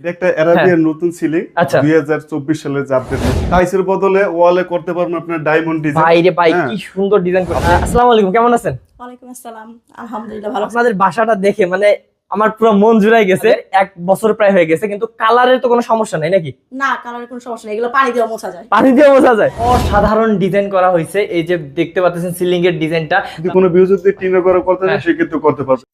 এটা একটা অ্যারাবিয়ান নতুন সিলিং আচ্ছা। দুই হাজার চব্বিশ সালে যে আপডেট টাইসের বদলে ওয়ালে করতে পারবেন আপনার ডায়মন্ড ডিজাইন ভাই রে ভাই হ্যাঁ। কি সুন্দর ডিজাইন করে আসসালামু আলাইকুম কেমন আছেন? ওয়ালাইকুম আসসালাম আলহামদুলিল্লাহ ভালো আপনাদের বাসাটা দেখে মানে আমার পুরো মন জুড়াই গেছে এক বছর প্রায় হয়ে গেছে কিন্তু কালারের তো কোনো সমস্যা নাই নাকি? না কালারের কোনো সমস্যা নেই এগুলো পানি দিয়ে মোছা যায়। পানি দিয়ে বোঝা যায়। অসাধারণ ডিজাইন করা হয়েছে এই যে দেখতে পাচ্ছেন সিলিং এর ডিজাইনটা যদি কোনো ভিউ যদি টিনে করে করতে চান হ্যাঁ। সেক্ষেত্রে করতে পারবেন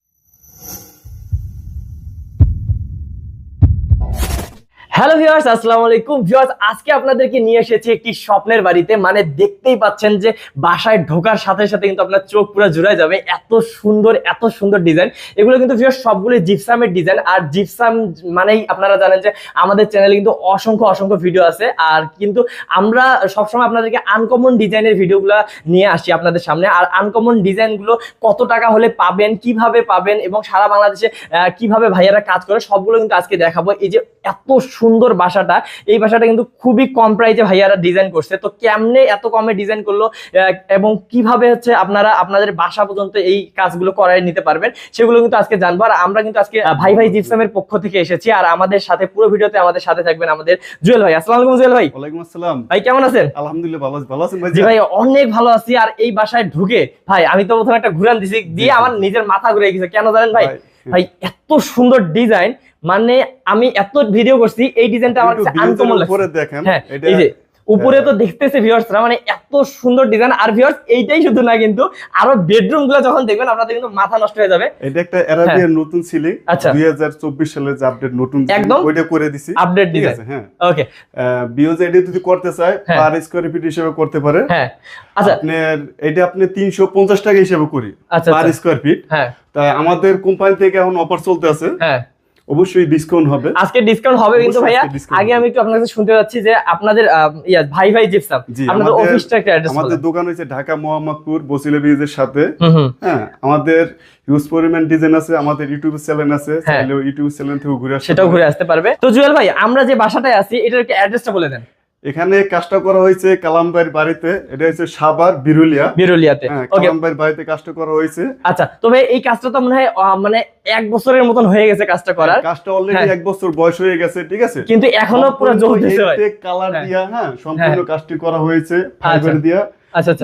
হ্যালো ভিউয়ার্স আসসালামু আলাইকুম। ভিউয়ার্স আজকে আপনাদেরকে নিয়ে এসেছি একটি স্বপ্নের বাড়িতে। মানে দেখতেই পাচ্ছেন যে বাসায় ঢোকার সাথে সাথে কিন্তু আপনার চোখ পুরো জুড়ায় যাবে। এত সুন্দর এত সুন্দর ডিজাইন এগুলো কিন্তু ভিউয়ার্স সবগুলো জিপসামের ডিজাইন আর জিপসাম মানেই আপনারা জানেন যে আমাদের চ্যানেলে কিন্তু অসংখ্য অসংখ্য ভিডিও আছে। আর কিন্তু আমরা সবসময় আপনাদেরকে আনকমন ডিজাইনের ভিডিওগুলো নিয়ে আসি আপনাদের সামনে। আর আনকমন ডিজাইনগুলো কত টাকা হলে পাবেন, কীভাবে পাবেন এবং সারা বাংলাদেশে কীভাবে ভাইয়ারা কাজ করে, সবগুলো কিন্তু আজকে দেখাবো। এই যে এত সুন্দর বাসাটা। এই বাসাটা কিন্তু খুবই কম প্রাইসে ভাইয়ারা ডিজাইন করছে। তো কেমনে এত কমে ডিজাইন করল এবং কীভাবে হচ্ছে আপনারা আপনাদের বাসা পর্যন্ত এই কাজগুলো করাই নিতে পারবেন সেগুলো কিন্তু আজকে জানব। আর আমরা কিন্তু আজকে ভাই ভাই জিপসামের পক্ষ থেকে এসেছি। আর আমাদের সাথে পুরো ভিডিওতে আমাদের সাথে থাকবেন আমাদের জুয়েল ভাই। আসসালামু আলাইকুম জুয়েল ভাই। ওয়ালাইকুম আসসালাম। ভাই কেমন আছেন? আলহামদুলিল্লাহ ভালো আছি ভালো আছেন ভাই জি ভাই অনেক ভালো আছি। আর এই বাসায় ঢুকে ভাই আমি তো প্রথমে একটা ঘুরান দিছি দিয়ে আমার নিজের মাথা ঘুরে গেছে। কেন জানেন ভাই, ভাই এত সুন্দর ডিজাইন মানে আমি এত ভিডিও করছি এই ডিজাইনটা আমার কাছে আনকমন লাগছে। উপরে দেখেন হ্যাঁ এই যে উপরে তো দেখতেছে ভিউয়ার্সরা মানে এত সুন্দর ডিজাইন আর ভিউয়ার্স এইটাই শুধু না কিন্তু আরও বেডরুমগুলো যখন দেখবেন আপনাদের কিন্তু মাথা নষ্ট হয়ে যাবে। এটা একটা অ্যারাবিয়ান নতুন সিলিং আচ্ছা। দুই হাজার চব্বিশ সালে যে আপডেট নতুন একদম ওইটা করে দিছি। আপডেট ঠিক ডিজাইন আছে হ্যাঁ। ওকে বিওজ যদি করতে চায় হ্যাঁ। পার স্কোয়ার ফিট হিসেবে করতে পারে। হ্যাঁ। আচ্ছা। আপনার এটা আপনি তিনশো পঞ্চাশ টাকা হিসেবে করি পার। স্কোয়ার ফিট হ্যাঁ। তাই আমাদের কোম্পানি থেকে এখন অফার চলতে আছে। হ্যাঁ। অবশ্যই ডিসকাউন্ট হবে। আজকে ডিসকাউন্ট হবে কিন্তু ভাইয়া আগে আমি একটু আপনার কাছে শুনতে যাচ্ছি যে আপনাদের ইয়া ভাই ভাই জিপসাম আপনাদের অফিসটা একটা অ্যাড্রেস আমাদের দোকান হচ্ছে ঢাকা মোহাম্মদপুর বসিলা ব্রিজের সাথে। হ্যাঁ আমাদের হিউজ পরিমাণ ডিজাইন আছে আমাদের ইউটিউব চ্যানেল আছে। হ্যাঁ। ইউটিউব চ্যানেল থেকে ঘুরে সেটাও ঘুরে আসতে পারবে। তো জুয়েল ভাই আমরা যে বাসাটায় আছি এটার একটা অ্যাড্রেসটা বলে দেন। এখানে কাজটা করা হয়েছে কালামবাইয়ের বাড়িতে। এটা হচ্ছে সাবার বিরুলিয়া। বিরুলিয়াতে। কালাম ভাইয়ের কালামবাইয়ের বাড়িতে কাজটা করা হয়েছে। আচ্ছা তবে এই কাজটা তো মনে হয় মানে এক বছরের মতন হয়ে গেছে কাজটা করার। কাজটা অলরেডি হ্যাঁ। এক বছর বয়স হয়ে গেছে ঠিক আছে? কিন্তু এখনও পুরো জোর দিতে হয় কালার হ্যাঁ। দিয়া হ্যাঁ সম্পূর্ণ কাজটি করা হয়েছে ফাইবার আচ্ছা। দিয়া।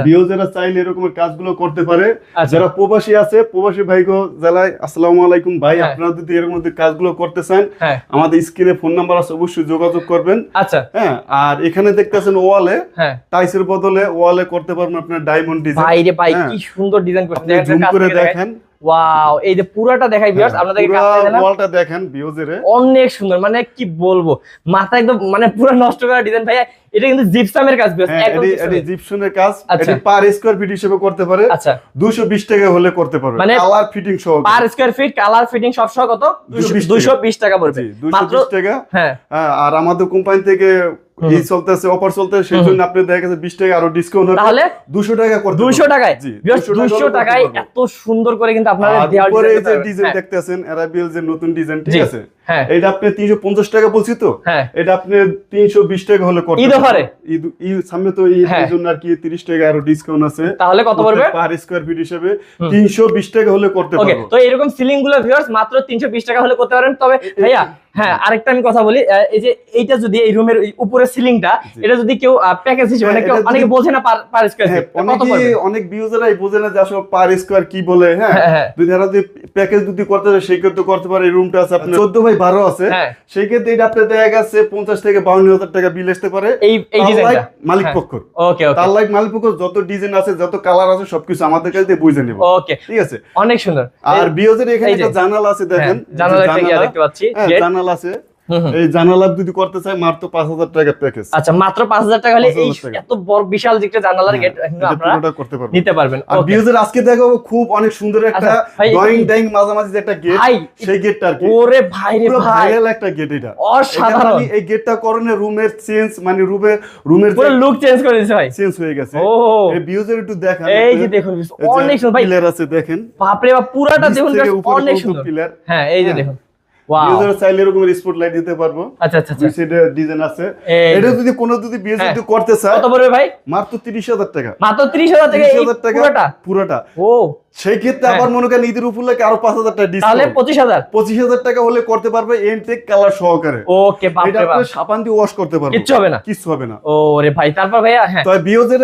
বিও যারা চাইলে এরকমের কাজগুলো করতে পারে যারা প্রবাসী আছে প্রবাসী ভাইগো জেলায় আসসালামু আলাইকুম। ভাই হ্যাঁ। আপনারা যদি এরকম কাজগুলো করতে চান হ্যাঁ। আমাদের স্ক্রিনে ফোন নাম্বার আছে অবশ্যই যোগাযোগ করবেন। আচ্ছা। হ্যাঁ আর এখানে দেখতেছেন ওয়ালে হ্যাঁ। টাইসের বদলে ওয়ালে করতে পারবেন আপনার ডায়মন্ড ডিজাইন। ভাই রে ভাই হ্যাঁ। কি সুন্দর ডিজাইন জুম করে দেখেন। ওয়াও এই যে পুরোটা দেখাই ভিউয়ার্স আপনাদেরকে দিলাম। ওয়ালটা দেখেন অনেক সুন্দর মানে কি বলব মাথা একদম মানে পুরো নষ্ট করা ডিজাইন। ভাইয়া এটা কিন্তু জিপসামের কাজ হ্যাঁ। জিপসনের কাজ। আচ্ছা। পার স্কয়ার ফিট হিসেবে করতে পারে। আচ্ছা। 220 টাকা হলে করতে পারবে। মানে কালার ফিটিং সহ per square feet colour fitting সব সহ কত? 220 বিশ টাকা। পড়বে। জি, মাত্র 220 টাকা। হ্যাঁ। হ্যাঁ, আর আমাদের কোম্পানি থেকে এই চলতেছে অফার চলতেছে সেই জন্য আপনি দেখা গেছে 20 টাকা আরও ডিসকাউন্ট হবে। তাহলে 200 টাকা করতে। টাকায়। 200 দুইশো টাকায় এত সুন্দর করে কিন্তু আপনারা আর উপরে ডিজাইন যে ডিজাইন দেখতেছেন যে নতুন ডিজাইন ঠিক আছে? হ্যাঁ। এটা আপনি 350 টাকা বলছি তো? হ্যাঁ। এটা আপনি 320 টাকা হলে ঈদ অফারে? ঈদ ঈদ সামনে তো ঈদ হ্যাঁ। জন্য আর কি 30 টাকা আরও ডিসকাউন্ট আছে। তাহলে কত পড়বে? পার স্কোয়ার ফিট হিসেবে তিনশো বিশ টাকা হলে করতে পারব। তো এরকম সিলিংগুলো ভিউয়ার্স মাত্র 320 টাকা হলে করতে পারেন। তবে ভাইয়া হ্যাঁ আরেকটা আমি কথা বলি এই যে এইটা যদি এই রুমের উপরে সিলিংটা এটা যদি কেউ প্যাকেজ হিসেবে হ্যাঁ, মানে কেউ অনেকে বোঝে না পার স্কয়ার হ্যাঁ, অনেক ভিউজারাই বোঝে না যে আসলে পার স্কয়ার কি বলে হ্যাঁ? হ্যাঁ, হ্যাঁ। যদি তারা যদি প্যাকেজ যদি করতে চায় সেই ক্ষেত্রে করতে পারে এই রুমটা আছে আপনার 14 বাই 12 আছে। হ্যাঁ। সেই ক্ষেত্রে এটা আপনার দেখা গেছে 50 থেকে 52 হাজার টাকা বিল আসতে পারে। এই এই ডিজাইনটা মালিক হ্যাঁ। পক্ষ। ওকে ওকে তার লাইক মালিক পক্ষ যত ডিজাইন আছে যত কালার আছে সবকিছু আমাদের কাছে দিয়ে বুঝে নেব। ওকে ঠিক আছে? অনেক সুন্দর। আর বিওজের এখানে একটা জানালা আছে দেখেন। হ্যাঁ, জানালা দেখতে পাচ্ছি। হ্যাঁ। জানালা আছে। এই জানালা যদি করতে চায় মাত্র 5000 টাকা প্যাকেজ আচ্ছা মাত্র পাঁচ হাজার টাকা হলে এই এত বড় বিশাল যে একটা জানালার গেট আপনারা করতে পারবেন। নিতে পারবেন। আর. বিওজের আজকে দেখাবো খুব অনেক সুন্দর একটা আচ্ছা, ড্রয়িং এই- ডাইং মাঝামাঝি যে একটা গেট সেই গেটটা আর কি। ওরে ভাই রে ভাই। একটা গেট এটা। অসাধারণ। এই গেটটা করণে রুমের চেঞ্জ মানে রুমের রুমের পুরো লুক চেঞ্জ করে দিয়েছে ভাই। চেঞ্জ হয়ে গেছে। ও। এই বিওজের একটু দেখান এই যে দেখুন অনেক সুন্দর। ভাই পিলার আছে দেখেন। বাপরে বাপ পুরাটা দেখুন অনেক সুন্দর। পিলার হ্যাঁ এই যে হ্যাঁ। দেখুন। চাইলে এরকম স্পট লাইট দিতে পারব। আচ্ছা আচ্ছা আচ্ছা। দুই সাইডে ডিজাইন আছে। এটা যদি কোনো যদি বিয়ে হ্যাঁ। যদি করতে চায় কত পড়বে ভাই? মাত্র 30000 টাকা। মাত্র ত্রিশ হাজার টাকা 30,000 টাকা পুরোটা? পুরোটা। ও। সেই ক্ষেত্রে হ্যাঁ। আবার মনে করেন ঈদের উপলক্ষে আরও পাঁচ হাজার টাকা তাহলে পঁচিশ হাজার। পঁচিশ হাজার টাকা হলে করতে পারবে এনটেক কালার সহকারে। ওকে এটা আপনি সাবান দিয়ে ওয়াশ করতে পারবে। কিচ্ছু হবে না। কিচ্ছু হবে না। ও রে ভাই তারপর ভাইয়া হ্যাঁ। তবে বিওজের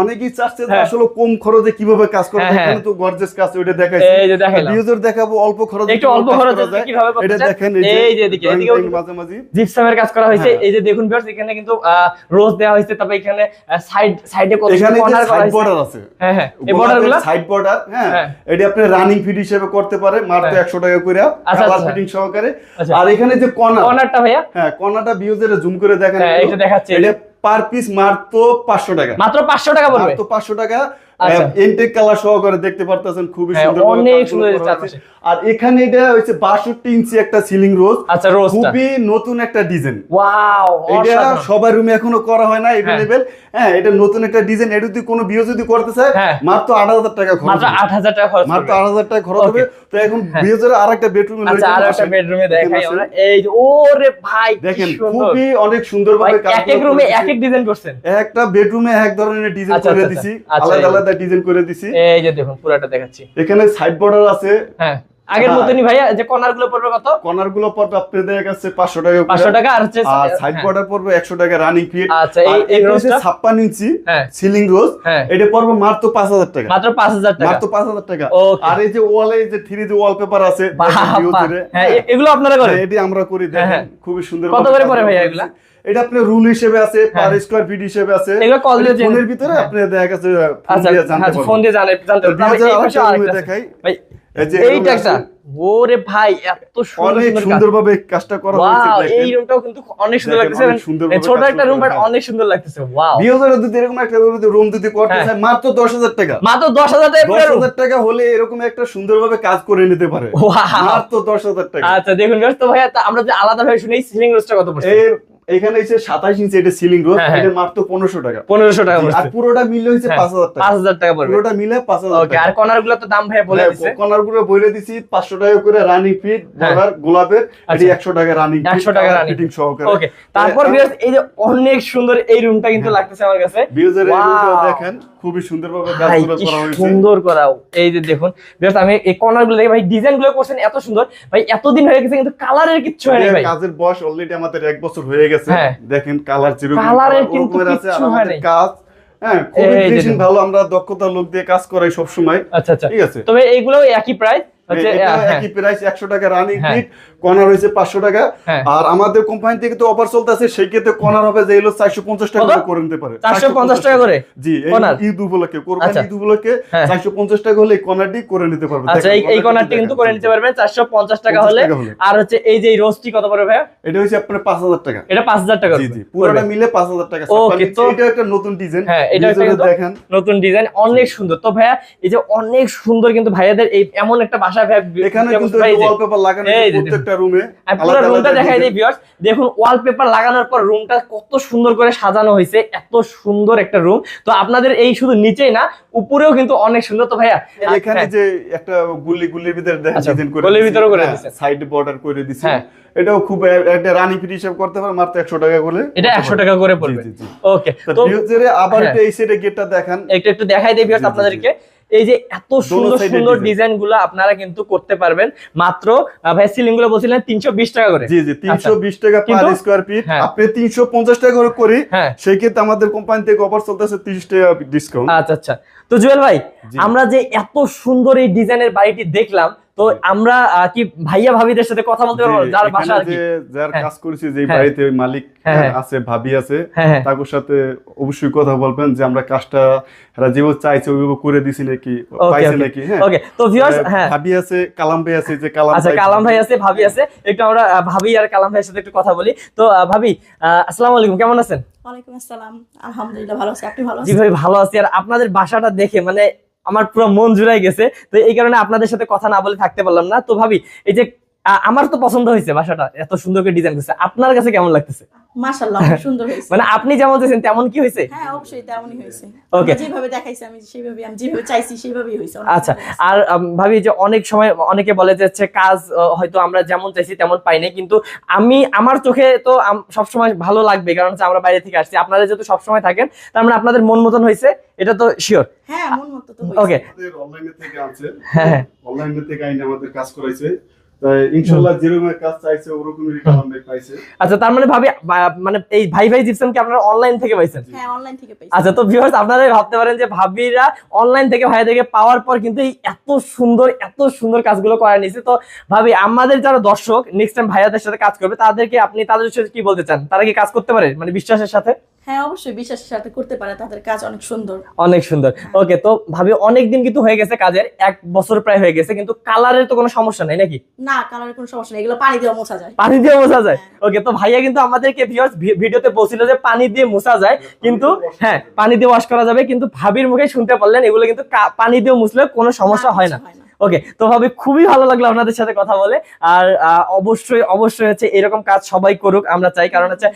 অনেকেই চাচ্ছে হ্যাঁ। আসলে কম খরচে কীভাবে কাজ হ্যাঁ, হ্যাঁ। এখানে তো গর্জেস কাজ দেখাইছি। এই যে দেখাইলাম। বিওজের দেখাবো অল্প খরচে একটু অল্প খরচে কীভাবে এটা দেখেন এই যে এদিকে, line কিন্তু- মাঝামাঝি। জিপসামের কাজ করা হয়েছে। হ্যাঁ। এই যে দেখুন ভিউয়ার্স এখানে কিন্তু রোজ দেওয়া হয়েছে। তবে এখানে সাইড সাইডে কত এখানে কর্নার করা সাইড বর্ডার আছে। হ্যাঁ হ্যাঁ। এই বর্ডারগুলো সাইড বর্ডার হ্যাঁ হ্যাঁ। এটা আপনি রানিং ফিট হিসেবে করতে পারে মাত্র হ্যাঁ। একশো টাকা করে কালার। ফিটিং সহকারে আচ্ছা। আর এখানে যে কর্নার কর্নারটা ভাইয়া হ্যাঁ কর্নারটা বিউজের জুম করে দেখেন হ্যাঁ। এটা দেখাচ্ছে। এটা পার পিস মাত্র পাঁচশো টাকা মাত্র পাঁচশো টাকা মাত্র পাঁচশো টাকা। ইনটেক কালার সহকারে দেখতে পারতেছেন খুবই হ্যাঁ, সুন্দর অনেক সুন্দর আর এখানে এটা হচ্ছে বাষট্টি ইঞ্চি একটা সিলিং রোজ আচ্ছা রোজটা খুবই নতুন একটা ডিজাইন ওয়াও এটা সবার রুমে এখনও করা হয় না এভেলেবেল হ্যাঁ এটা নতুন একটা ডিজাইন এটা যদি কোনো বিয়ে যদি করতে চায় হ্যাঁ। মাত্র আট হাজার টাকা খরচ মাত্র হবে। আট হাজার টাকা খরচ মাত্র করবে। আট হাজার টাকা খরচ হবে। তো এখন হ্যাঁ। বিয়ে আর একটা বেডরুমে আচ্ছা আর একটা বেডরুমে দেখাই আমরা। এই যে ওরে ভাই দেখেন খুবই অনেক সুন্দর ভাই ভাবে কাজ এক এক রুমে এক এক ডিজাইন করছেন। একটা বেডরুমে এক ধরনের ডিজাইন আচ্ছা, করে আচ্ছা, দিছি। আচ্ছা, আলাদা আলাদা ডিজাইন করে দিছি। এই যে দেখুন পুরাটা দেখাচ্ছি। এখানে সাইড বর্ডার আছে। হ্যাঁ। আগের হ্যাঁ। মতনই ভাইয়া যে কর্নারগুলো পড়বে কত কর্নারগুলো পড়বে আপনাদের কাছে পাঁচশো টাকা করে। পাঁচশো টাকা আর হচ্ছে সাইড হ্যাঁ। বর্ডার পড়বে একশো টাকা রানিং ফিট আচ্ছা এই এই রোজটা ছাপ্পান্ন ইঞ্চি হ্যাঁ সিলিং রোজ হ্যাঁ এটা পড়বে মাত্র পাঁচ হাজার টাকা মাত্র পাঁচ হাজার টাকা মাত্র পাঁচ হাজার টাকা আর এই যে ওয়ালে যে থ্রি যে ওয়ালপেপার আছে হ্যাঁ এগুলো আপনারা করেন হ্যাঁ, এটি আমরা করি হ্যাঁ, হ্যাঁ। দেখেন খুবই সুন্দর কত করে পড়ে ভাইয়া এগুলা? এটা আপনার রুল হিসেবে আছে হ্যাঁ। পার স্কয়ার ফিট হিসেবে আছে এগুলো call দিয়ে ফোনের ভিতরে হ্যাঁ। আপনি দেখা গেছে ফোন আচ্ছা দিয়ে জানতে আচ্ছা ফোন দিয়ে জানতে পারবেন। দেখাই। ভাই এইটা একটা। ওরে ভাই এত সুন্দর অনেক সুন্দর সুন্দরভাবে কাজটা করা হয়েছে এই রুমটাও কিন্তু অনেক সুন্দর লাগতেছে। ছোট একটা রুম বাট অনেক সুন্দর লাগতেছে। ওয়াও। বিয়ে যদি এরকম একটা রুম যদি করতে হ্যাঁ। চায় মাত্র টাকা। মাত্র টাকা টাকা হলে এরকম একটা সুন্দরভাবে কাজ করে নিতে পারে. মাত্র টাকা। আচ্ছা দেখুন আমরা যে আলাদা ভাবে শুনি সিলিং রোজটা কত পড়ছে? এখানে হচ্ছে সাতাশ ইঞ্চি এটা সিলিং রোড হ্যাঁ, হ্যাঁ। এটা মাত্র পনেরোশো টাকা। পনেরোশো টাকা আর পুরোটা মিলে হ্যাঁ, পাঁচ হাজার টাকা। পাঁচ হাজার টাকা পুরোটা মিলে পাঁচ হাজার টাকা। আর কর্নারগুলো তো দাম ভাই বলে দিচ্ছে কর্নারগুলো বলে দিছি পাঁচশো টাকা করে রানিং ফিট হ্যাঁ। বর্ডার গোলাপের এটি আচ্ছা। একশো টাকা রানিং 100 টাকা running ফিটিং সহকারে। ওকে তারপর হ্যাঁ, এই যে অনেক সুন্দর এই রুমটা কিন্তু লাগতেছে আমার কাছে। বিউজের এই রুমটা দেখেন খুবই সুন্দরভাবে ভাই কাজগুলো করা হয়েছে। সুন্দর করা। এই যে দেখুন আমি এই ভাই করছেন এত সুন্দর। ভাই এতদিন হয়ে গেছে কিন্তু কালারের কিচ্ছু এর ভাই। কাজের বয়স অলরেডি আমাদের এক বছর হয়ে গেছে। হ্যাঁ। দেখেন কালার চিরু কালারের কিন্তু কিচ্ছু হয় কাজ হ্যাঁ খুবই। ভালো আমরা দক্ষতার লোক দিয়ে কাজ করাই সব সময় আচ্ছা আচ্ছা। ঠিক আছে? তবে এইগুলো একই প্রাইস হচ্ছে এটা আহ, একই প্রাইস একশো টাকা রানিং। ফিট কর্নার হয়েছে পাঁচশো টাকা। আর আমাদের কোম্পানি থেকে তো অফার চলতেছে সেই ক্ষেত্রে কর্নার হবে যে হলো চারশো পঞ্চাশ টাকা করে করে নিতে পারে। 450 টাকা করে? জি ঈদ উপলক্ষে কোরবানি। ঈদ উপলক্ষে। চারশো পঞ্চাশ টাকা হলে এই কর্নারটি করে নিতে পারবে। আচ্ছা এই দেখেন, এই cornerটি কর্নারটি কিন্তু করে নিতে পারবেন চারশো পঞ্চাশ টাকা হলে। আর হচ্ছে এই যে রোজটি কত পড়বে ভাইয়া? এটা হচ্ছে আপনার পাঁচ হাজার টাকা। এটা পাঁচ হাজার টাকা জি জি পুরোটা মিলে পাঁচ হাজার টাকা। Okay, তো- এটা একটা নতুন ডিজাইন হ্যাঁ, এটা দেখেন। নতুন ডিজাইন অনেক সুন্দর। তো ভাইয়া এই যে অনেক সুন্দর কিন্তু ভাইয়াদের এই এমন একটা বাসা এখানে কিন্তু ভাই এই যে- ওয়ালপেপার লাগানো এই আছে যে প্রত্যেকটা রুমে পুরো রুমটা দেখাই দিই ভিউয়ার্স দেখুন ওয়ালপেপার লাগানোর পর রুমটা কত সুন্দর করে সাজানো হয়েছে এত সুন্দর একটা রুম তো আপনাদের এই শুধু নিচেই না উপরেও কিন্তু অনেক সুন্দর। তো ভাইয়া এখানে হ্যাঁ, যে একটা গুল্লি গুল্লির ভিতরে আচ্ছা, ডিজাইন করে গুলির দিছি। করে হ্যাঁ, সাইড বর্ডার করে দিছি। হ্যাঁ। এটাও খুব একটা রানি ফিট হিসাব করতে পারে মাত্র একশো টাকা করে এটা একশো টাকা করে পড়বে। ওকে তো আবার এই সাইডে গেটটা দেখান। একটু একটু দেখাই দেই ভিউয়ার্স আপনাদেরকে। এই যে এত সুন্দর সুন্দর ডিজাইনগুলো আপনারা কিন্তু করতে পারবেন। মাত্র ভাই সিলিংগুলো বলছিলেন তিনশো বিশ টাকা করে। জি জি তিনশো বিশ টাকা পার স্কোয়ার ফিট। আপনি তিনশো পঞ্চাশ টাকা করে করি হ্যাঁ। সেই ক্ষেত্রে আমাদের কোম্পানি থেকে অফার চলতেছে তিরিশ টাকা ডিসকাউন্ট আচ্ছা আচ্ছা। তো জুয়েল ভাই আমরা যে এত সুন্দর এই ডিজাইনের বাড়িটি দেখলাম তো আমরা কি ভাইয়া ভাবিদের সাথে কথা বলতে পারব? যার বাসা আর কি। যার হ্যাঁ। কাজ করেছি যে হ্যাঁ। বাড়িতে ওই মালিক হ্যাঁ। আছে ভাবি আছে হ্যাঁ সাথে অবশ্যই কথা বলবেন যে আমরা কাজটা এরা যেভাবে চাইছে ওইভাবে করে দিছি নাকি পাইছে নাকি হ্যাঁ। ওকে তো ভিউয়ার্স হ্যাঁ। ভাবি আছে কালাম ভাই আছে যে কালাম আচ্ছা কালাম ভাই আছে ভাবি আছে। একটু আমরা ভাবি আর কালাম ভাইয়ের সাথে একটু কথা বলি। তো ভাবি আসসালামু আলাইকুম কেমন আছেন? ওয়ালাইকুম আসসালাম। আলহামদুলিল্লাহ ভালো আছি। আপনি ভালো জি ভাই ভালো আছি। আর আপনাদের বাসাটা দেখে মানে আমার পুরো মন জুড়াই গেছে। তো এই কারণে আপনাদের সাথে কথা না বলে থাকতে পারলাম না। তো ভাবি, এই যে আমার তো পছন্দ হয়েছে বাসাটা, এত সুন্দর করে ডিজাইন করছে। আপনার কাছে কেমন লাগতেছে? মাশাআল্লাহ সুন্দর হয়েছে। মানে আপনি যেমন তেমন কি হয়েছে? হ্যাঁ অবশ্যই তেমনই হয়েছে। Okay. যেভাবে দেখাইছি আমি সেইভাবে আমি যেভাবে চাইছি সেইভাবেই হয়েছে আচ্ছা আর ভাবি যে অনেক সময় অনেকে বলে যে হচ্ছে কাজ হয়তো আমরা যেমন চাইছি তেমন পাই নাই কিন্তু আমি আমার চোখে তো সবসময় ভালো লাগবে কারণ হচ্ছে আমরা বাইরে থেকে আসছি। আপনারা যেহেতু সবসময় থাকেন তার মানে আপনাদের মন মতন হয়েছে এটা তো শিওর হ্যাঁ মন মতো তো ওকে হয়েছে। আমাদের অনলাইনে থেকে আছে হ্যাঁ হ্যাঁ। অনলাইনে থেকে আইনে আমাদের কাজ করাইছে। তাই ইনশাল্লাহ কাজ চাইছে ওরকমই কালাম পাইছে। আচ্ছা তার মানে ভাবি মানে এই ভাই ভাই জিপসামকে আপনারা অনলাইন থেকে পাইছেন? হ্যাঁ অনলাইন থেকে পেয়েছি আচ্ছা তো ভিউয়ার্স আপনারা ভাবতে পারেন যে ভাবিরা অনলাইন থেকে ভাইয়া থেকে পাওয়ার পর কিন্তু এই এত সুন্দর এত সুন্দর কাজগুলো করা নিয়েছে তো ভাবি আমাদের যারা দর্শক নেক্সট টাইম ভাইয়াদের সাথে কাজ করবে তাদেরকে আপনি তাদের সাথে কি বলতে চান? তারা কি কাজ করতে পারে? মানে বিশ্বাসের সাথে? হ্যাঁ অবশ্যই বিশ্বাসের সাথে করতে পারে তাদের কাজ অনেক সুন্দর। অনেক সুন্দর। ওকে তো ভাবি অনেক দিন কিন্তু হয়ে গেছে কাজের এক বছর প্রায় হয়ে গেছে কিন্তু কালারের তো কোনো সমস্যা নেই নাকি? না কালারের কোনো সমস্যা নেই এগুলো পানি দিয়ে মোছা যায়। পানি দিয়ে মোছা যায়? ওকে তো ভাইয়া কিন্তু আমাদেরকে ভিউয়ার্স ভিডিওতে বলছিল যে পানি দিয়ে মোছা যায় কিন্তু হ্যাঁ পানি দিয়ে ওয়াশ করা যাবে কিন্তু ভাবির মুখে শুনতে পারলেন এগুলো কিন্তু পানি দিয়ে মুছলে কোনো সমস্যা হয় না। ওকে তো ভাবি খুবই ভালো লাগল আপনাদের সাথে কথা বলে। আর অবশ্যই অবশ্যই হচ্ছে এরকম কাজ সবাই করুক আমরা চাই। কারণ হচ্ছে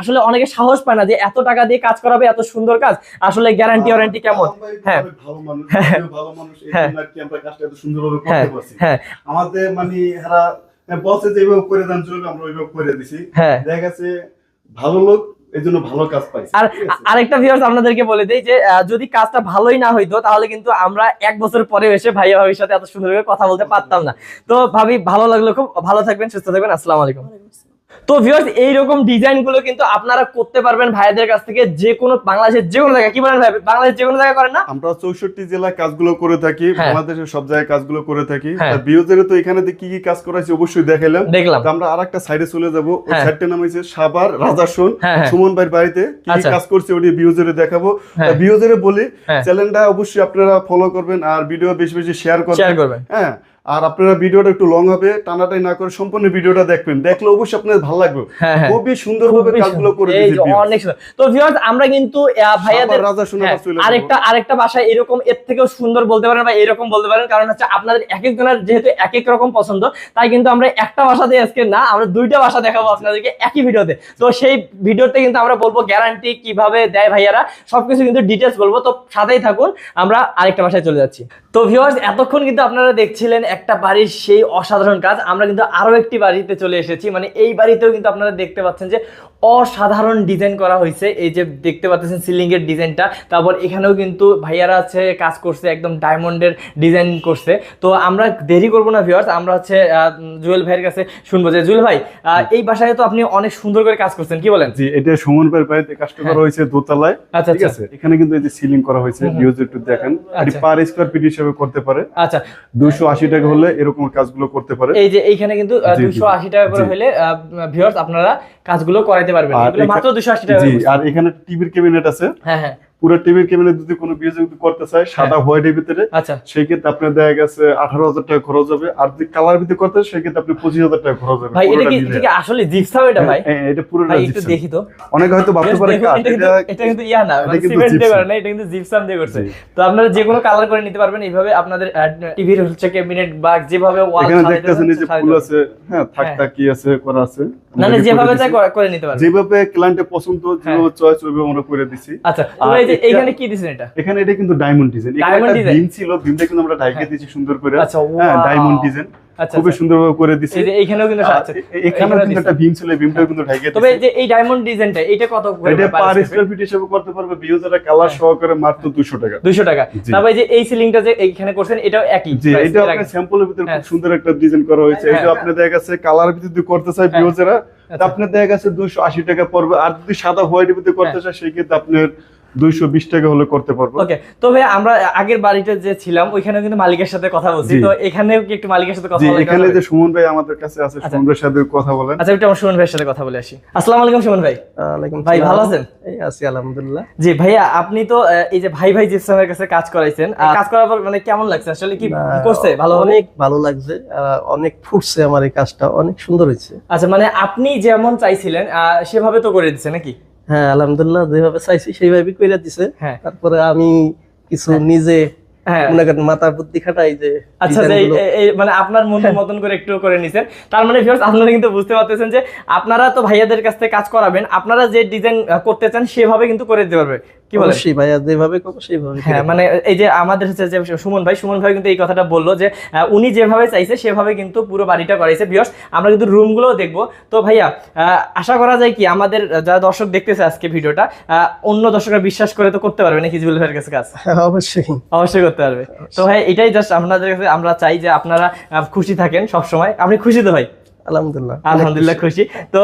আসলে অনেকে সাহস পায় না যে এত টাকা দিয়ে কাজ করাবে এত সুন্দর কাজ। আসলে গ্যারান্টি ওয়ারেন্টি কেমন? হ্যাঁ। ভালো মানুষ হ্যাঁ। ভালো মানুষ এই হ্যাঁ। জন্য আর কি আমরা কাজটা এত সুন্দরভাবে হ্যাঁ করতে পারছি। হ্যাঁ। আমাদের মানে এরা বসে যেভাবে করে দেন আমরা ওইভাবে করে দিছি। হ্যাঁ। দেখা গেছে ভালো লোক এই জন্য ভালো কাজ পাইছি আর? আরেকটা ভিউয়ার্স আপনাদেরকে বলে দেই যে আহ, যদি কাজটা ভালোই না হইতো তাহলে কিন্তু আমরা এক বছর পরে এসে ভাইয়া ভাবির সাথে এত সুন্দর করে কথা বলতে পারতাম না তো ভাবি ভালো লাগল খুব ভালো থাকবেন সুস্থ থাকবেন আসসালামু আলাইকুম। তো ভিউয়ার্স এইরকম ডিজাইনগুলো কিন্তু আপনারা করতে পারবেন ভাইদের কাছ থেকে যে কোনো বাংলাদেশের যে কোনো জায়গায় কি বলেন ভাই বাংলাদেশের যে কোনো জায়গায় করেন না আমরা চৌষট্টি জেলায় কাজগুলো করে থাকি হ্যাঁ। বাংলাদেশের সব জায়গায় কাজগুলো করে থাকি হ্যাঁ। বিয়োজেরে তো এখানে কি কি কাজ করা করাইছি অবশ্যই দেখাইলাম দেখলাম তো আমরা আরেকটা সাইডে চলে যাব ওই হ্যাঁ। সাইডটার নাম হচ্ছে সাবার রাজাসন হ্যাঁ, হ্যাঁ। সুমন ভাইয়ের বাড়িতে কি কি আচ্ছা। কাজ করছে ওটি বিয়োজেরে দেখাবো হ্যাঁ। বিয়োজেরে বলি হ্যাঁ। চ্যানেলটা অবশ্যই আপনারা ফলো করবেন আর ভিডিও বেশি বেশি শেয়ার করবেন হ্যাঁ আর আপনারা ভিডিওটা একটু লং হবে টানাটাই না করে সম্পূর্ণ ভিডিওটা দেখবেন। দেখলে অবশ্যই আপনাদের ভালো লাগবে। হ্যাঁ হ্যাঁ। খুবই সুন্দরভাবে কাজগুলো করে দিয়েছে অনেক সুন্দর। তো ভিউয়ার্স আমরা কিন্তু ভাইয়াদের রাজা শুনে হ্যাঁ, আরেকটা আরেকটা ভাষায় এরকম এর থেকেও সুন্দর বলতে পারেন বা এরকম বলতে পারেন। কারণ হচ্ছে আপনাদের এক একজনের যেহেতু এক এক রকম পছন্দ তাই কিন্তু আমরা একটা ভাষা দিয়ে আজকে না আমরা দুইটা ভাষা দেখাবো আপনাদেরকে একই ভিডিওতে। তো সেই ভিডিওতে কিন্তু আমরা বলব গ্যারান্টি কীভাবে দেয় ভাইয়ারা সবকিছু কিন্তু ডিটেলস বলব। তো সাথেই থাকুন আমরা আরেকটা ভাষায় চলে যাচ্ছি। তো ভিউয়ার্স এতক্ষণ কিন্তু আপনারা দেখছিলেন একটা বাড়ির সেই অসাধারণ কাজ। আমরা কিন্তু আরও একটি বাড়িতে চলে এসেছি। মানে এই বাড়িতেও কিন্তু আপনারা দেখতে পাচ্ছেন যে অসাধারণ ডিজাইন করা হয়েছে। এই যে দেখতে পাচ্ছেন সিলিং এর ডিজাইনটা। তারপর এখানেও কিন্তু ভাইয়ারা আছে কাজ করছে একদম ডায়মন্ডের ডিজাইন করছে। তো আমরা দেরি করব না ভিউয়ার্স আমরা হচ্ছে জুয়েল ভাইয়ের কাছে শুনব যে জুয়েল ভাই এই বাসায় তো আপনি অনেক সুন্দর করে কাজ করছেন। কি বলেন? জি এটা সুমন ভাইয়ের বাড়িতে কাজটা করা হয়েছে দোতলায়। আচ্ছা, ঠিক আচ্ছা। আছে? এখানে কিন্তু এই যে সিলিং করা হয়েছে ভিউজ একটু দেখেন। আচ্ছা। পার স্কোয়ার ফিট হিসেবে করতে পারে। আচ্ছা। দুইশো আশি টাকা হলে এরকম কাজগুলো করতে পারে। এই যে এইখানে কিন্তু জি, জি, দুশো আশি টাকা করে। হলে ভিউয়ার্স আপনারা কাজগুলো করাইতে পারবেন। মাত্র দুশো আশি টাকা জি আর এখানে টিভির ক্যাবিনেট আছে। হ্যাঁ হ্যাঁ। পুরো টিভির ক্যাবিনেট যদি কোনো বিয়ে যদি করতে চায় সাদা হোয়াইটের ভিতরে আচ্ছা। সেই ক্ষেত্রে আপনার দেখা গেছে আঠারো হাজার টাকা খরচ হবে। আর যদি কালার ভিতরে করতে সেই ক্ষেত্রে আপনি পঁচিশ হাজার টাকা খরচ হবে ভাই এটা কি আসলে জিপসাম এটা ভাই? হ্যাঁ, এটা পুরো একটু দেখি তো। অনেকে হয়তো ভাবতে পারে এটা কিন্তু- ইয়া না মানে সিমেন্ট দিয়ে করে না এটা কিন্তু জিপসাম দিয়ে করছে। তো আপনারা যে কোনো কালার করে নিতে পারবেন এইভাবে আপনাদের টিভির হচ্ছে ক্যাবিনেট বা যেভাবে ওয়াল এখানে দেখতেছেন যে ফুল আছে হ্যাঁ থাক হ্যাঁ। থাক কি আছে করা আছে। না যেভাবে চাই করে- নিতে পারবেন। যেভাবে ক্লায়েন্টের পছন্দ যেভাবে চয়েস ওইভাবে আমরা করে দিছি। আচ্ছা তো এই এইখানে কি দিছেন এটা? এখানে এটা কিন্তু ডায়মন্ড ডিজাইন এখানে design? বিম ছিল বিমটা কিন্তু আমরা ঢাইকে দিয়েছি সুন্দর করে। আচ্ছা, হ্যাঁ ডায়মন্ড ডিজাইন আচ্ছা খুবই আচ্ছা। সুন্দরভাবে করে দিছি এই যে এইখানেও কিন্তু আছে। এখানেও কিন্তু একটা বিম ছিল বিমটাও কিন্তু ঢাইকে তবে যে এই ডায়মন্ড ডিজাইনটা এটা কত এটা পার স্কয়ার ফিট হিসেবে করতে পারবে কালার সহকারে মাত্র 200 টাকা। 200 টাকা। যে এই সিলিংটা যে এইখানে করছেন এটাও একই জি এটা আপনার স্যাম্পলের ভিতরে হ্যাঁ। খুব সুন্দর একটা ডিজাইন করা হয়েছে। এটা হ্যাঁ। আপনি দেখা গেছে কালার ভিতরে যদি করতে চাই হ্যাঁ। বিউজারা আচ্ছা। আপনি দেখা গেছে 280 টাকা পড়বে। আর যদি সাদা হোয়াইটের ভিতরে করতে হ্যাঁ। চাই সেই ক্ষেত্রে আপনার 220 টাকা হলে করতে পারব। ওকে তবে আমরা আগের বাড়িতে যে ছিলাম ওইখানে কিন্তু মালিকের সাথে কথা বলছি। তো এখানেও কি একটু মালিকের সাথে কথা জি বলা এখানে যে সুমন ভাই আমাদের কাছে আছে আচ্ছা। সুমন ভাইয়ের সাথে কথা বলেন। আচ্ছা একটু আমার সুমন ভাইয়ের সাথে কথা বলে আসি। আসসালামু আলাইকুম সুমন ভাই। ওয়ালাইকুম ভাই, ভালো আছেন? এই আছি আলহামদুলিল্লাহ। জি ভাইয়া আপনি তো এই যে ভাই ভাই জিপসামের কাছে কাজ করাইছেন কাজ করার পর মানে কেমন লাগছে? আসলে কি করছে? ভালো অনেক ভালো লাগছে আহ, অনেক ফুটছে আমার এই কাজটা অনেক সুন্দর হয়েছে। আচ্ছা মানে আপনি যেমন চাইছিলেন আহ, সেভাবে তো করে দিচ্ছে নাকি? হ্যাঁ আলহামদুলিল্লাহ যেভাবে চাইছি সেইভাবে করে দিছে। হ্যাঁ। তারপরে আমি কিছু নিজে হ্যাঁ। মনে করেন মাথা বুদ্ধি খাটাই যে আচ্ছা যে মানে আপনার মতন করে একটু করে নিছেন। তার মানে ভিউয়ার্স আপনারা কিন্তু বুঝতে পারতেছেন যে আপনারা তো ভাইয়াদের কাছ থেকে কাজ করাবেন আপনারা যে ডিজাইন করতে চান সেভাবে কিন্তু করে দিতে পারবে। কি বলেন? অবশ্যই ভাইয়া যেভাবে করব সেইভাবে হ্যাঁ মানে এই যে আমাদের হচ্ছে যে সুমন ভাই সুমন ভাই কিন্তু এই কথাটা বলল যে উনি যেভাবে চাইছে সেভাবে কিন্তু পুরো বাড়িটা করাইছে। বিয়স আমরা কিন্তু দেখব। তো ভাইয়া আশা করা যায় কি আমাদের যারা দর্শক দেখতেছে আজকে ভিডিওটা আহ, অন্য দর্শকরা বিশ্বাস করে তো করতে পারবে নাকি জুয়েল ভাইয়ের কাছে কাজ? হ্যাঁ, অবশ্যই। অবশ্যই করতে পারবে। তো ভাই এটাই জাস্ট আপনাদের কাছে আমরা চাই যে আপনারা খুশি থাকেন সব সময় আপনি খুশি তো ভাই? আলহামদুলিল্লাহ। আলহামদুলিল্লাহ খুশি। তো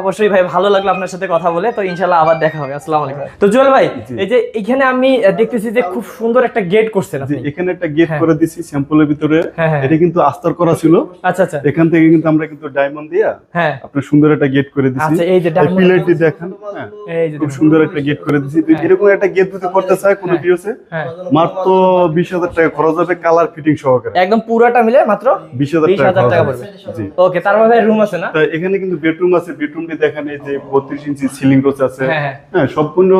অবশ্যই ভাই ভালো লাগল আপনার সাথে কথা বলে। তো ইনশাল্লাহ আবার দেখা হবে। আসসালামু আলাইকুম। তো জুয়েল ভাই এই যে এখানে আমি দেখতেছি যে খুব সুন্দর একটা গেট করছেন আপনি। এখানে একটা গেট হ্যাঁ। করে দিছি স্যাম্পলের ভিতরে। হ্যাঁ, হ্যাঁ। এটা কিন্তু আস্তর করা ছিল। আচ্ছা আচ্ছা। এখান থেকে কিন্তু আমরা কিন্তু ডায়মন্ড দিয়া হ্যাঁ। আপনার সুন্দর একটা গেট করে দিছি। আচ্ছা, এই যে পিলারটি দেখেন এই যে খুব সুন্দর একটা গেট করে দিছি। তো এরকম একটা গেট যদি করতে চায় কোনো ভিউসে হ্যাঁ। মাত্র বিশ হাজার টাকা খরচ হবে কালার ফিটিং সহকারে। একদম পুরোটা মিলে মাত্র বিশ হাজার বিশ টাকা। পড়বে। জি। ওকে তার মধ্যে রুম আছে না? এখানে কিন্তু বেডরুম আছে বেডরুমটি দেখেন এই যে বত্রিশ ইঞ্চি সিলিং আছে। হ্যাঁ, হ্যাঁ। হ্যাঁ সম্পূর্ণ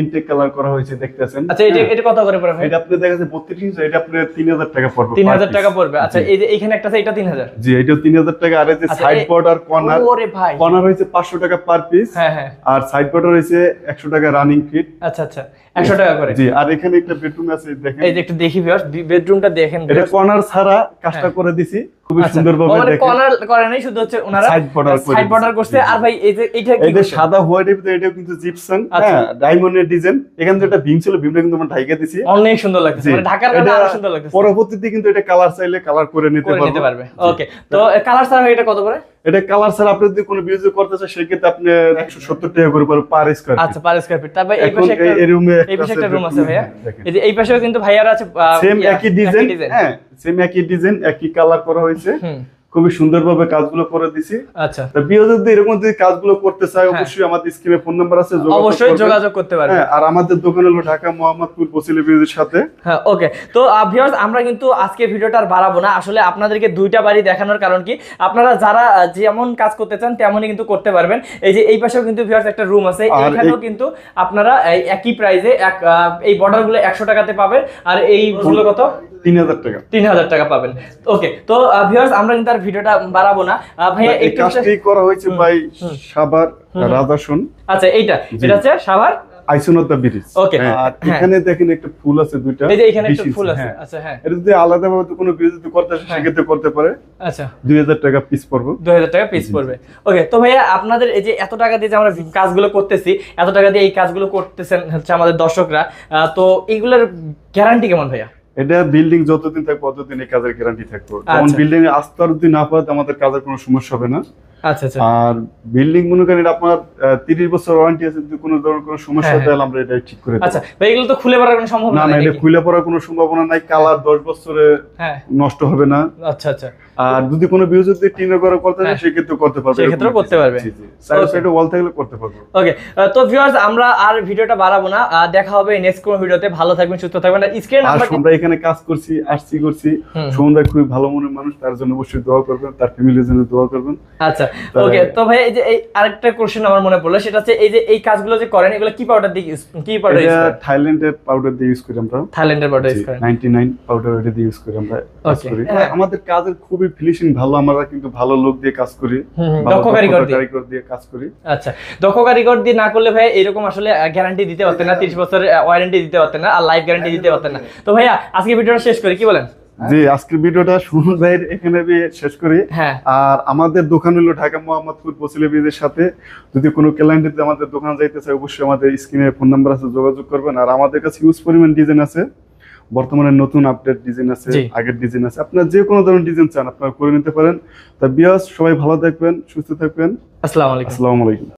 ইনটেক কালার করা হয়েছে দেখতেছেন। আচ্ছা এটা হ্যাঁ। এটা কত করে পড়বে এটা আপনি দেখা যাচ্ছে বত্রিশ ইঞ্চি এটা আপনার তিন হাজার টাকা পড়বে তিন per হাজার piece। টাকা পড়বে। আচ্ছা এই যে এখানে একটা আছে এটা তিন হাজার? জি এটাও তিন হাজার টাকা। আর এই যে আচ্ছা, সাইড বর্ডার কর্নার ওরে ভাই। কর্নার হয়েছে পাঁচশো টাকা পার পিস হ্যাঁ হ্যাঁ। আর সাইড বর্ডার হয়েছে একশো টাকা রানিং ফিট আচ্ছা আচ্ছা একশো টাকা করে। জি আর এখানে একটা বেডরুম আছে দেখেন। এই যে একটু দেখি ভিউয়ার্স বেডরুমটা দেখেন এটা viewers। কর্নার ছাড়া কাজটা। করে দিছি। খুবই আচ্ছা, মানে দেখেন কর্নার করে নাই শুধু হচ্ছে ওনারা Side border করে সাইড বর্ডার দিয়েছে। আর ভাই এই যে এইটা কি এই যে করছে? সাদা হোয়াইটের ভিতরে এটাও কিন্তু জিপসন আচ্ছা। হ্যাঁ ডায়মন্ডের ডিজাইন এখান থেকে একটা ভীম ছিল ভীমটা কিন্তু আমরা ঢাইকে দিছি। অনেক সুন্দর লাগছে মানে ঢাকার কাছে আরও সুন্দর লাগছে পরবর্তীতে কিন্তু এটা কালার চাইলে কালার করে নিতে নিতে পারবে। ওকে তো কালার ছাড়া এটা কত করে? এটা কালার ছাড়া আপনি যদি কোনো বিউজ করতে চান সেক্ষেত্রে আপনি একশো সত্তর টাকা করে পার পার স্কোয়ার আচ্ছা পার স্কয়ার ফিট তারপর এই পাশে একটা এই- রুমে এই পাশে একটা রুম আছে ভাইয়া। এই যে এই পাশেও কিন্তু ভাইয়ার আছে সেম একই ডিজাইন হ্যাঁ সেম একই ডিজাইন একই কালার করা হয়েছে। হুম। খুবই সুন্দরভাবে কাজগুলো করে দিছি। আচ্ছা। তা বিয়ে যদি এরকম যদি কাজগুলো করতে চায় অবশ্যই আমাদের স্ক্রিনে ফোন নাম্বার আছে হ্যাঁ। অবশ্যই যোগাযোগ করতে পারবে হ্যাঁ আর আমাদের দোকান হলো ঢাকা মোহাম্মদপুর বসিলি ব্রিজের সাথে। হ্যাঁ ওকে। তো ভিউয়ার্স আমরা কিন্তু আজকে ভিডিওটা আর বাড়াবো না। আসলে আপনাদেরকে দুইটা বাড়ি দেখানোর কারণ কি? আপনারা যারা যেমন কাজ করতে চান তেমনই কিন্তু করতে পারবেন। এই যে এই পাশেও কিন্তু ভিউয়ার্স একটা রুম আছে। এখানেও কিন্তু আপনারা একই প্রাইজে এক এই বর্ডারগুলো একশো টাকাতে পাবেন। আর এই গুলো কত? তিন হাজার টাকা। তিন হাজার টাকা পাবেন। ওকে। তো ভিউয়ার্স আমরা কিন্তু আর ভিডিওটা বাড়াবো না। ভাইয়া এই একটু কাজটি করা হয়েছে ভাই সাবার রাজাসন আচ্ছা এইটা। এটা হচ্ছে সাভার আইসোনাতা ব্রিজ। Okay, হ্যাঁ, আর হ্যাঁ। এখানে দেখেন একটা ফুল আছে দুইটা। এই যে এখানে একটা ফুল আছে। হ্যাঁ। আচ্ছা হ্যাঁ। এটা যদি আলাদা ভাবে কোনো বিয়ে যদি করতে আসে। সেক্ষেত্রে করতে পারে। আচ্ছা। দুই হাজার টাকা পিস পড়বে। দুই হাজার টাকা পিস পড়বে। ওকে তো ভাইয়া আপনাদের এই যে এত টাকা দিয়ে যে আমরা কাজগুলো করতেছি এত টাকা দিয়ে এই কাজগুলো করতেছেন হচ্ছে আমাদের দর্শকরা তো এইগুলোর গ্যারান্টি কেমন ভাইয়া? এটা বিল্ডিং যতদিন থাকবে ততদিন এই কাজের গ্যারান্টি থাকবে। কারণ আচ্ছা। বিল্ডিং এ আস্তর যদি না পাওয়া আমাদের কাজের কোনো সমস্যা হবে না। আচ্ছা আচ্ছা। আর বিল্ডিং মনে করেন এটা আপনার তিরিশ বছর ওয়ারেন্টি আছে যদি কোনো ধরনের কোনো সমস্যা হ্যাঁ, হয় তাহলে আমরা এটা ঠিক করে আচ্ছা এগুলো তো খুলে পড়ার কোনো না সম্ভাবনা না নাই এটা খুলে পড়ার কোনো সম্ভাবনা নাই কালার দশ বছরে হ্যাঁ। নষ্ট হবে না। আচ্ছা আচ্ছা। আর যদি কোনো ভিউ যদি টিনের করে করতে হ্যাঁ। চায় সেক্ষেত্রে করতে পারবে সেক্ষেত্রেও এরকম করতে পারবে। সাইড. সাইডে ওয়াল থাকলে করতে পারবে ওকে তো ভিউয়ার্স আমরা আর ভিডিওটা বাড়াবো না দেখা হবে নেক্সট কোনো ভিডিওতে ভালো থাকবেন সুস্থ থাকবেন আর স্ক্রিন আমরা এখানে কাজ করছি আসছি করছি। সোমন খুবই ভালো মনের মানুষ তার জন্য অবশ্যই দোয়া করবেন তার ফ্যামিলির জন্য দোয়া করবেন আচ্ছা ওকে তো ভাই এই যে এই আরেকটা কোশ্চেন আমার মনে পড়ল সেটা হচ্ছে এই যে এই কাজগুলো যে করেন এগুলো কি পাউডার দিয়ে use- কি পাউডার ইউজ করেন থাইল্যান্ডের পাউডার দিয়ে ইউজ করি আমরা থাইল্যান্ডের পাউডার ইউজ করেন নাইনটি নাইন পাউডার দিয়ে ইউজ করি আমরা. করি হ্যাঁ। আমাদের কাজের খুবই ফিনিশিং ভালো আমরা কিন্তু ভালো লোক দিয়ে কাজ করি। দক্ষ কারিগর দিয়ে। কাজ করি। আচ্ছা দক্ষ কারিগর দিয়ে না করলে ভাই এরকম আসলে গ্যারান্টি দিতে পারতেন না তিরিশ বছরের ওয়ারেন্টি দিতে পারতেন না আর লাইফ গ্যারান্টি দিতে পারতেন না। তো ভাইয়া আজকে ভিডিওটা শেষ করি কি বলেন? জি আজকের ভিডিওটা সুমন ভাইয়ের এখানে দিয়ে শেষ করি। হ্যাঁ। আর আমাদের দোকান হলো ঢাকা মোহাম্মদপুর পচিলে ব্রিজের সাথে। যদি কোনো ক্লায়েন্ট যদি আমাদের দোকান যাইতে চায় অবশ্যই আমাদের স্ক্রিনে ফোন নাম্বার আছে যোগাযোগ করবেন। আর আমাদের কাছে ইউজ পরিমাণ ডিজাইন আছে। বর্তমানে নতুন আপডেট ডিজাইন আছে আগের ডিজাইন আছে। আপনার যে কোনো ধরনের ডিজাইন চান আপনারা করে নিতে পারেন। তা বিয়াস সবাই ভালো থাকবেন সুস্থ থাকবেন। আসসালামু আলাইকুম। আসসালামু আলাইকুম।